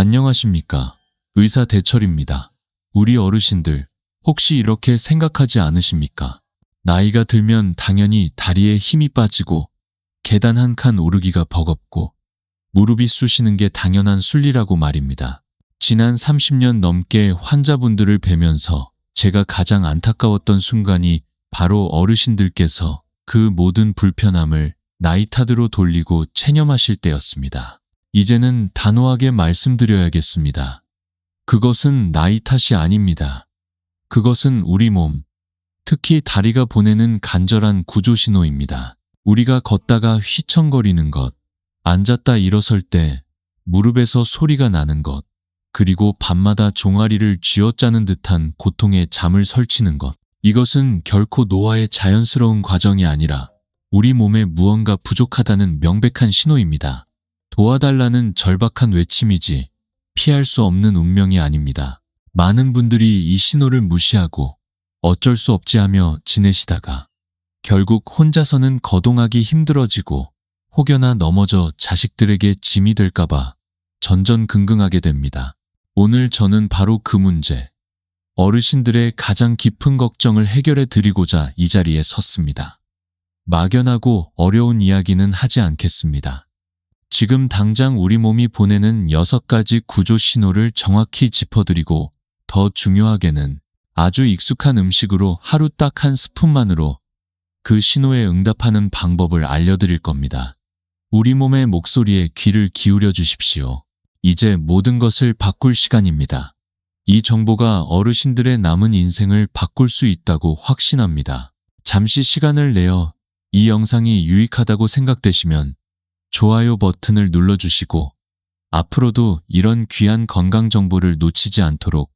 안녕하십니까. 의사 대철입니다. 우리 어르신들, 혹시 이렇게 생각하지 않으십니까? 나이가 들면 당연히 다리에 힘이 빠지고 계단 한 칸 오르기가 버겁고 무릎이 쑤시는 게 당연한 순리라고 말입니다. 지난 30년 넘게 환자분들을 뵈면서 제가 가장 안타까웠던 순간이 바로 어르신들께서 그 모든 불편함을 나이 탓으로 돌리고 체념하실 때였습니다. 이제는 단호하게 말씀드려야겠습니다. 그것은 나이 탓이 아닙니다. 그것은 우리 몸, 특히 다리가 보내는 간절한 구조 신호입니다. 우리가 걷다가 휘청거리는 것, 앉았다 일어설 때 무릎에서 소리가 나는 것, 그리고 밤마다 종아리를 쥐어짜는 듯한 고통에 잠을 설치는 것. 이것은 결코 노화의 자연스러운 과정이 아니라 우리 몸에 무언가 부족하다는 명백한 신호입니다. 도와달라는 절박한 외침이지 피할 수 없는 운명이 아닙니다. 많은 분들이 이 신호를 무시하고 어쩔 수 없지 하며 지내시다가 결국 혼자서는 거동하기 힘들어지고 혹여나 넘어져 자식들에게 짐이 될까봐 전전긍긍하게 됩니다. 오늘 저는 바로 그 문제, 어르신들의 가장 깊은 걱정을 해결해 드리고자 이 자리에 섰습니다. 막연하고 어려운 이야기는 하지 않겠습니다. 지금 당장 우리 몸이 보내는 여섯 가지 구조 신호를 정확히 짚어드리고 더 중요하게는 아주 익숙한 음식으로 하루 딱 한 스푼만으로 그 신호에 응답하는 방법을 알려드릴 겁니다. 우리 몸의 목소리에 귀를 기울여 주십시오. 이제 모든 것을 바꿀 시간입니다. 이 정보가 어르신들의 남은 인생을 바꿀 수 있다고 확신합니다. 잠시 시간을 내어 이 영상이 유익하다고 생각되시면 좋아요 버튼을 눌러주시고 앞으로도 이런 귀한 건강 정보를 놓치지 않도록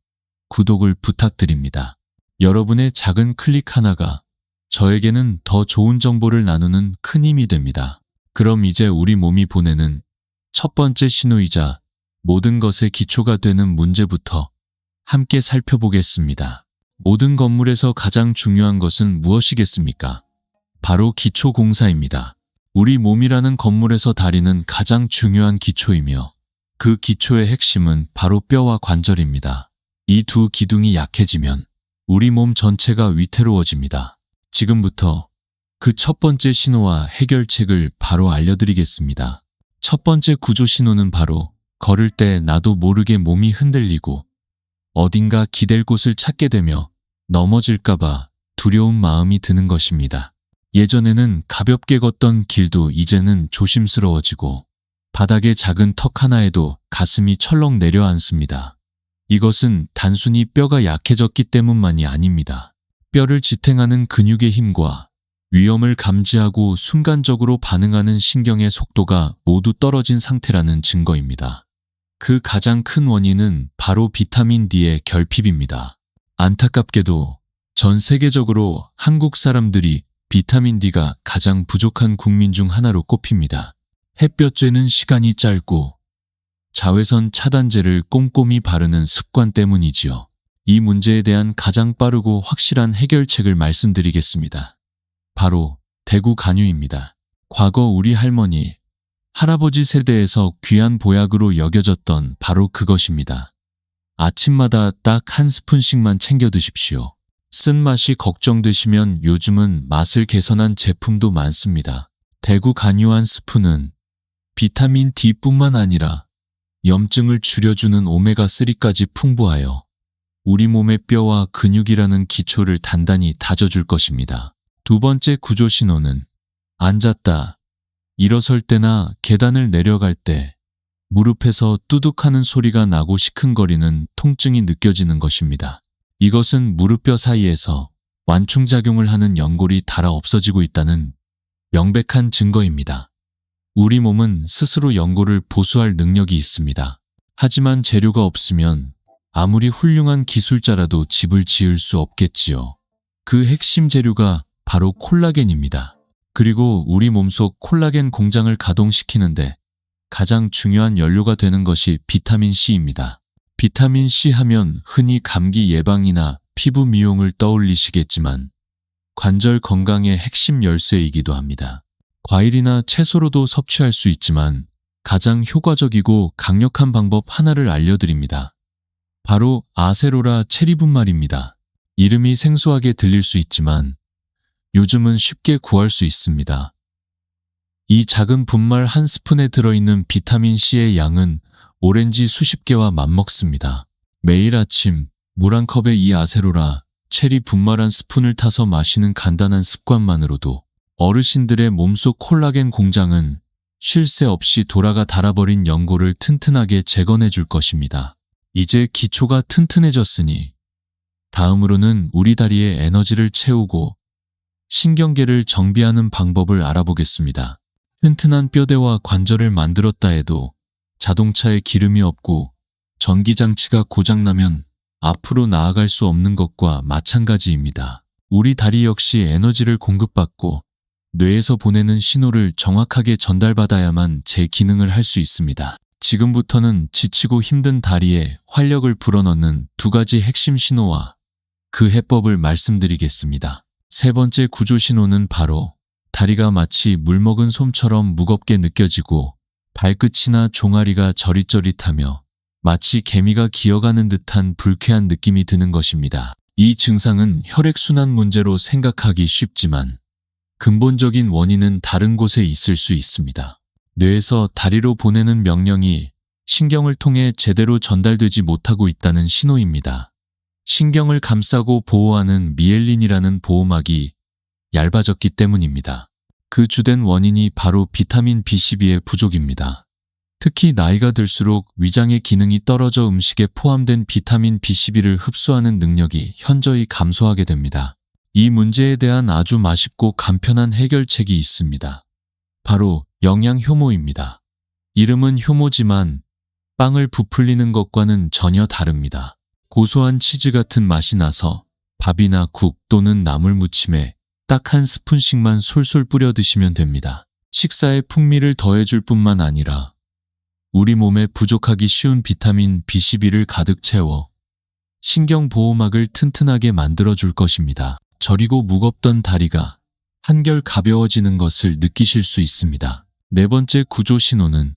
구독을 부탁드립니다. 여러분의 작은 클릭 하나가 저에게는 더 좋은 정보를 나누는 큰 힘이 됩니다. 그럼 이제 우리 몸이 보내는 첫 번째 신호이자 모든 것의 기초가 되는 문제부터 함께 살펴보겠습니다. 모든 건물에서 가장 중요한 것은 무엇이겠습니까? 바로 기초 공사입니다. 우리 몸이라는 건물에서 다리는 가장 중요한 기초이며 그 기초의 핵심은 바로 뼈와 관절입니다. 이 두 기둥이 약해지면 우리 몸 전체가 위태로워집니다. 지금부터 그 첫 번째 신호와 해결책을 바로 알려드리겠습니다. 첫 번째 구조 신호는 바로 걸을 때 나도 모르게 몸이 흔들리고 어딘가 기댈 곳을 찾게 되며 넘어질까봐 두려운 마음이 드는 것입니다. 예전에는 가볍게 걷던 길도 이제는 조심스러워지고 바닥에 작은 턱 하나에도 가슴이 철렁 내려앉습니다. 이것은 단순히 뼈가 약해졌기 때문만이 아닙니다. 뼈를 지탱하는 근육의 힘과 위험을 감지하고 순간적으로 반응하는 신경의 속도가 모두 떨어진 상태라는 증거입니다. 그 가장 큰 원인은 바로 비타민 D의 결핍입니다. 안타깝게도 전 세계적으로 한국 사람들이 비타민 D가 가장 부족한 국민 중 하나로 꼽힙니다. 햇볕 쬐는 시간이 짧고 자외선 차단제를 꼼꼼히 바르는 습관 때문이지요. 이 문제에 대한 가장 빠르고 확실한 해결책을 말씀드리겠습니다. 바로 대구 간유입니다. 과거 우리 할머니, 할아버지 세대에서 귀한 보약으로 여겨졌던 바로 그것입니다. 아침마다 딱 한 스푼씩만 챙겨 드십시오. 쓴맛이 걱정되시면 요즘은 맛을 개선한 제품도 많습니다. 대구 간유한 스푼은 비타민 D뿐만 아니라 염증을 줄여주는 오메가3까지 풍부하여 우리 몸의 뼈와 근육이라는 기초를 단단히 다져줄 것입니다. 두 번째 구조 신호는 앉았다, 일어설 때나 계단을 내려갈 때 무릎에서 뚜둑하는 소리가 나고 시큰거리는 통증이 느껴지는 것입니다. 이것은 무릎뼈 사이에서 완충작용을 하는 연골이 닳아 없어지고 있다는 명백한 증거입니다. 우리 몸은 스스로 연골을 보수할 능력이 있습니다. 하지만 재료가 없으면 아무리 훌륭한 기술자라도 집을 지을 수 없겠지요. 그 핵심 재료가 바로 콜라겐입니다. 그리고 우리 몸속 콜라겐 공장을 가동시키는데 가장 중요한 연료가 되는 것이 비타민 C입니다. 비타민 C 하면 흔히 감기 예방이나 피부 미용을 떠올리시겠지만 관절 건강의 핵심 열쇠이기도 합니다. 과일이나 채소로도 섭취할 수 있지만 가장 효과적이고 강력한 방법 하나를 알려드립니다. 바로 아세로라 체리 분말입니다. 이름이 생소하게 들릴 수 있지만 요즘은 쉽게 구할 수 있습니다. 이 작은 분말 한 스푼에 들어있는 비타민 C의 양은 오렌지 수십 개와 맞먹습니다. 매일 아침 물 한 컵에 이 아세로라 체리 분말 한 스푼을 타서 마시는 간단한 습관만으로도 어르신들의 몸속 콜라겐 공장은 쉴 새 없이 돌아가 닳아버린 연골을 튼튼하게 재건해 줄 것입니다. 이제 기초가 튼튼해졌으니 다음으로는 우리 다리에 에너지를 채우고 신경계를 정비하는 방법을 알아보겠습니다. 튼튼한 뼈대와 관절을 만들었다 해도 자동차에 기름이 없고 전기장치가 고장나면 앞으로 나아갈 수 없는 것과 마찬가지입니다. 우리 다리 역시 에너지를 공급받고 뇌에서 보내는 신호를 정확하게 전달받아야만 제 기능을 할 수 있습니다. 지금부터는 지치고 힘든 다리에 활력을 불어넣는 두 가지 핵심 신호와 그 해법을 말씀드리겠습니다. 세 번째 구조 신호는 바로 다리가 마치 물먹은 솜처럼 무겁게 느껴지고 발끝이나 종아리가 저릿저릿하며 마치 개미가 기어가는 듯한 불쾌한 느낌이 드는 것입니다. 이 증상은 혈액순환 문제로 생각하기 쉽지만 근본적인 원인은 다른 곳에 있을 수 있습니다. 뇌에서 다리로 보내는 명령이 신경을 통해 제대로 전달되지 못하고 있다는 신호입니다. 신경을 감싸고 보호하는 미엘린이라는 보호막이 얇아졌기 때문입니다. 그 주된 원인이 바로 비타민 B12의 부족입니다. 특히 나이가 들수록 위장의 기능이 떨어져 음식에 포함된 비타민 B12를 흡수하는 능력이 현저히 감소하게 됩니다. 이 문제에 대한 아주 맛있고 간편한 해결책이 있습니다. 바로 영양 효모입니다. 이름은 효모지만 빵을 부풀리는 것과는 전혀 다릅니다. 고소한 치즈 같은 맛이 나서 밥이나 국 또는 나물 무침에 딱 한 스푼씩만 솔솔 뿌려 드시면 됩니다. 식사에 풍미를 더해줄 뿐만 아니라 우리 몸에 부족하기 쉬운 비타민 B12를 가득 채워 신경 보호막을 튼튼하게 만들어 줄 것입니다. 저리고 무겁던 다리가 한결 가벼워지는 것을 느끼실 수 있습니다. 네 번째 구조 신호는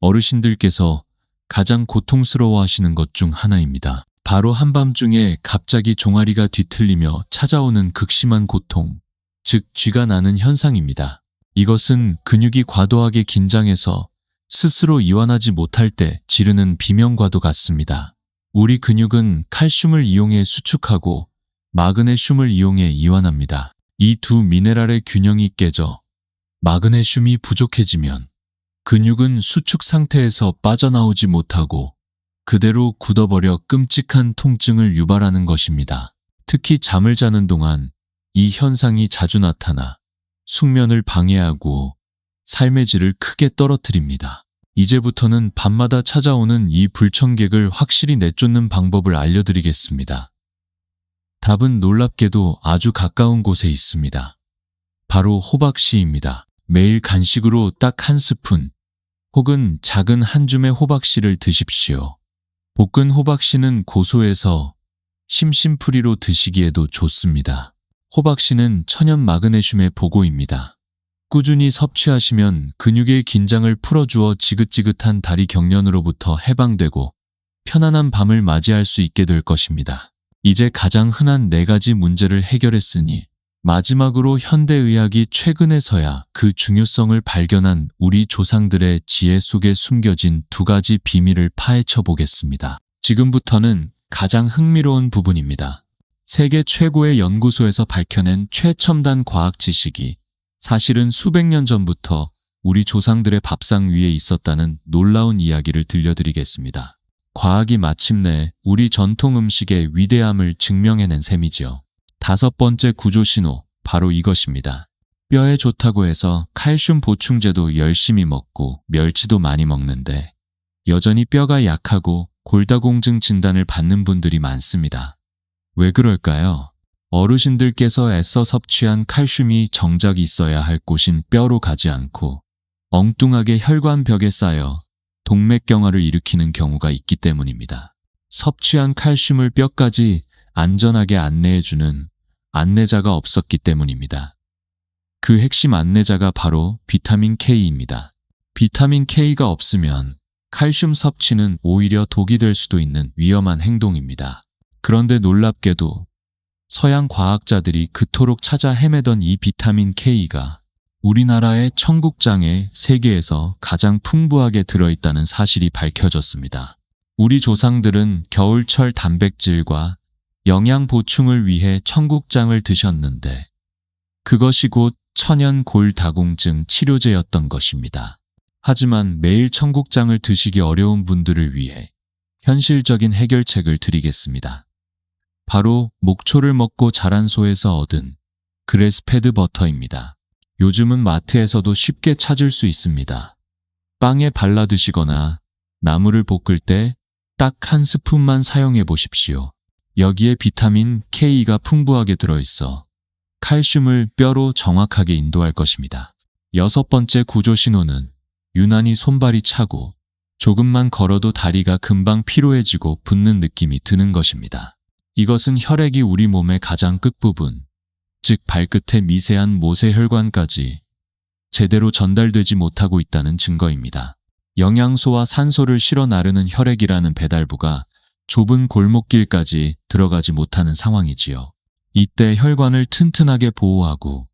어르신들께서 가장 고통스러워 하시는 것 중 하나입니다. 바로 한밤중에 갑자기 종아리가 뒤틀리며 찾아오는 극심한 고통, 즉 쥐가 나는 현상입니다. 이것은 근육이 과도하게 긴장해서 스스로 이완하지 못할 때 지르는 비명과도 같습니다. 우리 근육은 칼슘을 이용해 수축하고 마그네슘을 이용해 이완합니다. 이 두 미네랄의 균형이 깨져 마그네슘이 부족해지면 근육은 수축 상태에서 빠져나오지 못하고 그대로 굳어버려 끔찍한 통증을 유발하는 것입니다. 특히 잠을 자는 동안 이 현상이 자주 나타나 숙면을 방해하고 삶의 질을 크게 떨어뜨립니다. 이제부터는 밤마다 찾아오는 이 불청객을 확실히 내쫓는 방법을 알려드리겠습니다. 답은 놀랍게도 아주 가까운 곳에 있습니다. 바로 호박씨입니다. 매일 간식으로 딱 한 스푼 혹은 작은 한 줌의 호박씨를 드십시오. 볶은 호박씨는 고소해서 심심풀이로 드시기에도 좋습니다. 호박씨는 천연 마그네슘의 보고입니다. 꾸준히 섭취하시면 근육의 긴장을 풀어주어 지긋지긋한 다리 경련으로부터 해방되고 편안한 밤을 맞이할 수 있게 될 것입니다. 이제 가장 흔한 네 가지 문제를 해결했으니 마지막으로 현대의학이 최근에서야 그 중요성을 발견한 우리 조상들의 지혜 속에 숨겨진 두 가지 비밀을 파헤쳐 보겠습니다. 지금부터는 가장 흥미로운 부분입니다. 세계 최고의 연구소에서 밝혀낸 최첨단 과학 지식이 사실은 수백 년 전부터 우리 조상들의 밥상 위에 있었다는 놀라운 이야기를 들려드리겠습니다. 과학이 마침내 우리 전통 음식의 위대함을 증명해낸 셈이지요. 다섯 번째 구조 신호, 바로 이것입니다. 뼈에 좋다고 해서 칼슘 보충제도 열심히 먹고 멸치도 많이 먹는데 여전히 뼈가 약하고 골다공증 진단을 받는 분들이 많습니다. 왜 그럴까요? 어르신들께서 애써 섭취한 칼슘이 정작 있어야 할 곳인 뼈로 가지 않고 엉뚱하게 혈관벽에 쌓여 동맥경화를 일으키는 경우가 있기 때문입니다. 섭취한 칼슘을 뼈까지 안전하게 안내해주는 안내자가 없었기 때문입니다. 그 핵심 안내자가 바로 비타민 K입니다. 비타민 K가 없으면 칼슘 섭취는 오히려 독이 될 수도 있는 위험한 행동입니다. 그런데 놀랍게도 서양 과학자들이 그토록 찾아 헤매던 이 비타민 K가 우리나라의 청국장에 세계에서 가장 풍부하게 들어있다는 사실이 밝혀졌습니다. 우리 조상들은 겨울철 단백질과 영양 보충을 위해 청국장을 드셨는데 그것이 곧 천연 골다공증 치료제였던 것입니다. 하지만 매일 청국장을 드시기 어려운 분들을 위해 현실적인 해결책을 드리겠습니다. 바로 목초를 먹고 자란 소에서 얻은 그레스패드 버터입니다. 요즘은 마트에서도 쉽게 찾을 수 있습니다. 빵에 발라 드시거나 나물을 볶을 때 딱 한 스푼만 사용해 보십시오. 여기에 비타민 K가 풍부하게 들어있어 칼슘을 뼈로 정확하게 인도할 것입니다. 여섯 번째 구조 신호는 유난히 손발이 차고 조금만 걸어도 다리가 금방 피로해지고 붓는 느낌이 드는 것입니다. 이것은 혈액이 우리 몸의 가장 끝부분, 즉 발끝의 미세한 모세혈관까지 제대로 전달되지 못하고 있다는 증거입니다. 영양소와 산소를 실어 나르는 혈액이라는 배달부가 좁은 골목길까지 들어가지 못하는 상황이지요. 이때 혈관을 튼튼하게 보호하고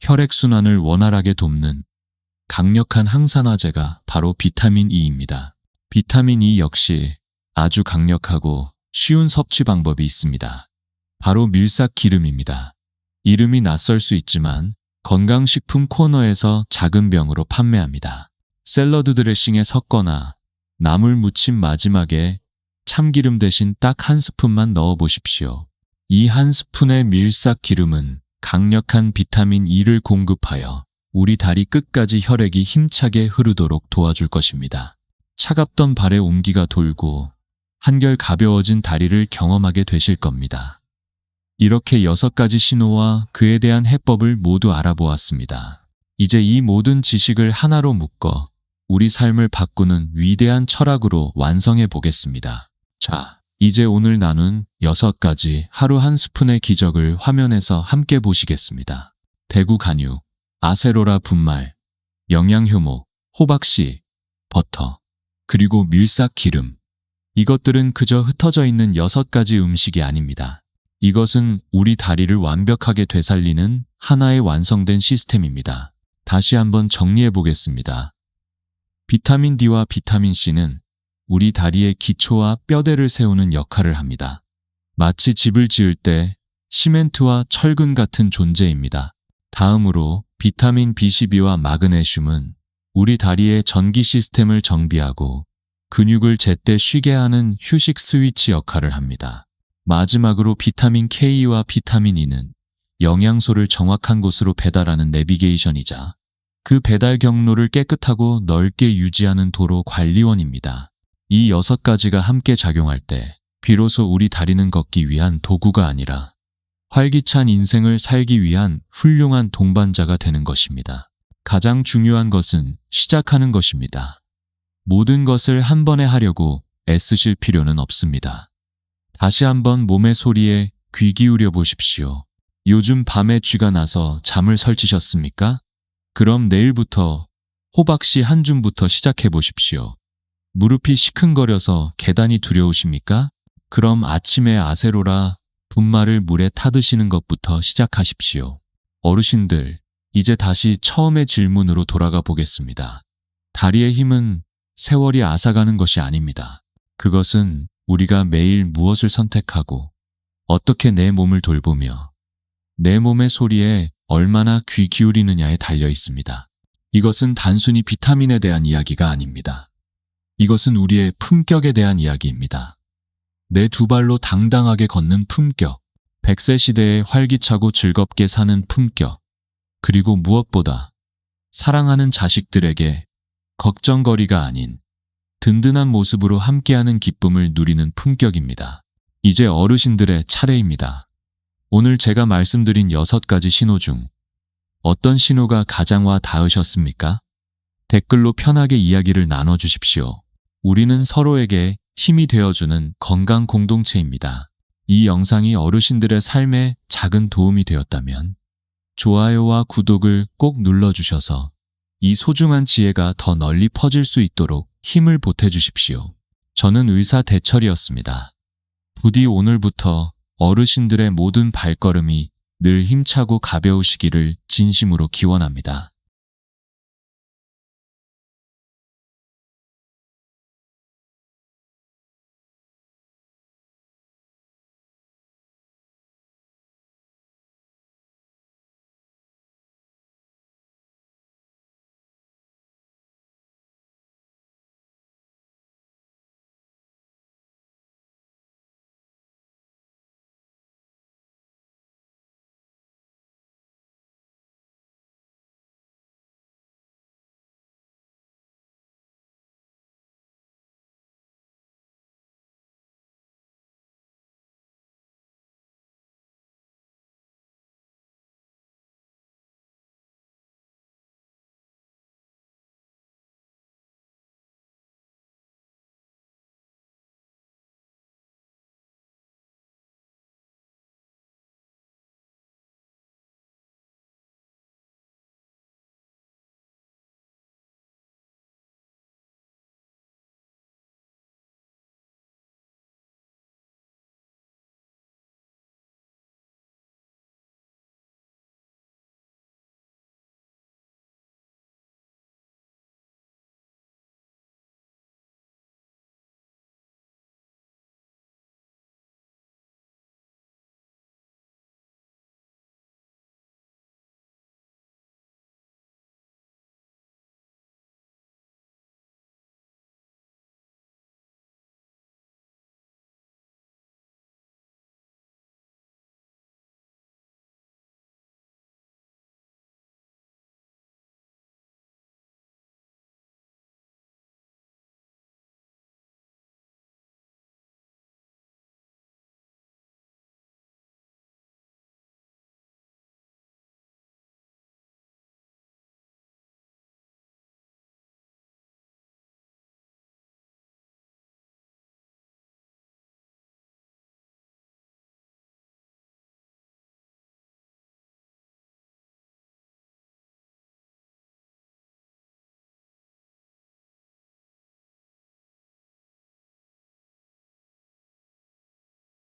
혈액순환을 원활하게 돕는 강력한 항산화제가 바로 비타민 E입니다. 비타민 E 역시 아주 강력하고 쉬운 섭취 방법이 있습니다. 바로 밀싹 기름입니다. 이름이 낯설 수 있지만 건강식품 코너에서 작은 병으로 판매합니다. 샐러드 드레싱에 섞거나 나물 무침 마지막에 참기름 대신 딱 한 스푼만 넣어 보십시오. 이 한 스푼의 밀싹 기름은 강력한 비타민 E를 공급하여 우리 다리 끝까지 혈액이 힘차게 흐르도록 도와줄 것입니다. 차갑던 발에 온기가 돌고 한결 가벼워진 다리를 경험하게 되실 겁니다. 이렇게 여섯 가지 신호와 그에 대한 해법을 모두 알아보았습니다. 이제 이 모든 지식을 하나로 묶어 우리 삶을 바꾸는 위대한 철학으로 완성해 보겠습니다. 자, 이제 오늘 나눈 여섯 가지 하루 한 스푼의 기적을 화면에서 함께 보시겠습니다. 대구 간유, 아세로라 분말, 영양효모, 호박씨, 버터, 그리고 밀싹 기름. 이것들은 그저 흩어져 있는 여섯 가지 음식이 아닙니다. 이것은 우리 다리를 완벽하게 되살리는 하나의 완성된 시스템입니다. 다시 한번 정리해 보겠습니다. 비타민 D와 비타민 C는 우리 다리의 기초와 뼈대를 세우는 역할을 합니다. 마치 집을 지을 때 시멘트와 철근 같은 존재입니다. 다음으로 비타민 B12와 마그네슘은 우리 다리의 전기 시스템을 정비하고 근육을 제때 쉬게 하는 휴식 스위치 역할을 합니다. 마지막으로 비타민 K와 비타민 E는 영양소를 정확한 곳으로 배달하는 내비게이션이자 그 배달 경로를 깨끗하고 넓게 유지하는 도로 관리원입니다. 이 여섯 가지가 함께 작용할 때 비로소 우리 다리는 걷기 위한 도구가 아니라 활기찬 인생을 살기 위한 훌륭한 동반자가 되는 것입니다. 가장 중요한 것은 시작하는 것입니다. 모든 것을 한 번에 하려고 애쓰실 필요는 없습니다. 다시 한번 몸의 소리에 귀 기울여 보십시오. 요즘 밤에 쥐가 나서 잠을 설치셨습니까? 그럼 내일부터 호박씨 한 줌부터 시작해 보십시오. 무릎이 시큰거려서 계단이 두려우십니까? 그럼 아침에 아세로라 분말을 물에 타드시는 것부터 시작하십시오. 어르신들, 이제 다시 처음의 질문으로 돌아가 보겠습니다. 다리의 힘은 세월이 앗아가는 것이 아닙니다. 그것은 우리가 매일 무엇을 선택하고 어떻게 내 몸을 돌보며 내 몸의 소리에 얼마나 귀 기울이느냐에 달려 있습니다. 이것은 단순히 비타민에 대한 이야기가 아닙니다. 이것은 우리의 품격에 대한 이야기입니다. 내 두 발로 당당하게 걷는 품격, 100세 시대에 활기차고 즐겁게 사는 품격, 그리고 무엇보다 사랑하는 자식들에게 걱정거리가 아닌 든든한 모습으로 함께하는 기쁨을 누리는 품격입니다. 이제 어르신들의 차례입니다. 오늘 제가 말씀드린 여섯 가지 신호 중 어떤 신호가 가장 와 닿으셨습니까? 댓글로 편하게 이야기를 나눠주십시오. 우리는 서로에게 힘이 되어주는 건강 공동체입니다. 이 영상이 어르신들의 삶에 작은 도움이 되었다면 좋아요와 구독을 꼭 눌러주셔서 이 소중한 지혜가 더 널리 퍼질 수 있도록 힘을 보태주십시오. 저는 의사 대철이었습니다. 부디 오늘부터 어르신들의 모든 발걸음이 늘 힘차고 가벼우시기를 진심으로 기원합니다.